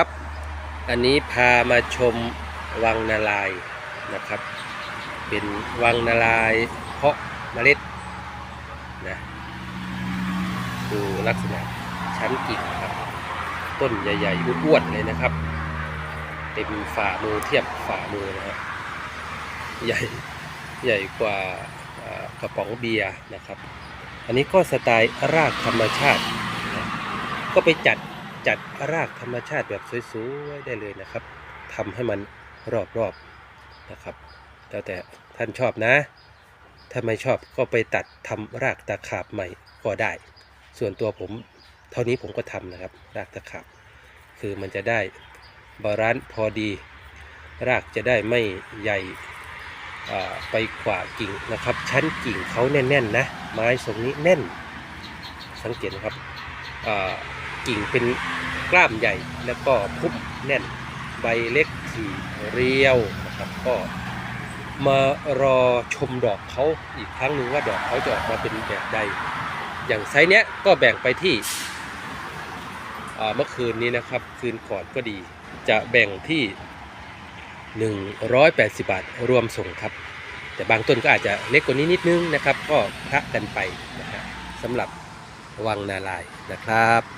ครับ อันนี้พามาชมวังนาลายนะครับ เป็นวังนาลายเพาะเมล็ดนะดูลักษณะชั้นกิ่งครับ ต้นใหญ่ๆอ้วนๆเลยนะครับเต็มฝ่ามือเทียบฝ่ามือนะฮะใหญ่ใหญ่กว่ากระป๋องเบียร์นะครับ อันนี้ก็สไตล์รากธรรมชาตินะก็ไปจัด จัดรากธรรมชาติแบบสวยๆได้เลยนะครับทำให้มันรอบๆนะครับ แล้วแต่ท่านชอบนะ ถ้าไม่ชอบก็ไปตัดทำรากตะขาบใหม่ก็ได้ ส่วนตัวผมเท่านี้ผมก็ทำนะครับ รากตะขาบ คือมันจะได้บาลานซ์พอดี รากจะได้ไม่ใหญ่ไปกว่ากิ่งนะครับ ชั้นกิ่งเขาแน่นๆนะไม้ทรงนี้แน่น สังเกตนะครับ กิ่งเป็นกล้ามใหญ่ แล้วก็พุ่มแน่นใบเล็กถี่เรียวนะครับก็มารอชมดอกเขาอีกครั้งหนึ่งว่าดอกเขาจะออกมาเป็นแบบใด อย่างไซส์เนี้ยก็แบ่งไปที่เมื่อคืนนี้นะครับ คืนก่อนก็ดี จะแบ่งที่ 180 บาทรวมส่งครับ แต่บางต้นก็อาจจะเล็กกว่านี้นิดนึงนะครับ ก็พระกันไปนะครับสำหรับวังนาลายนะครับ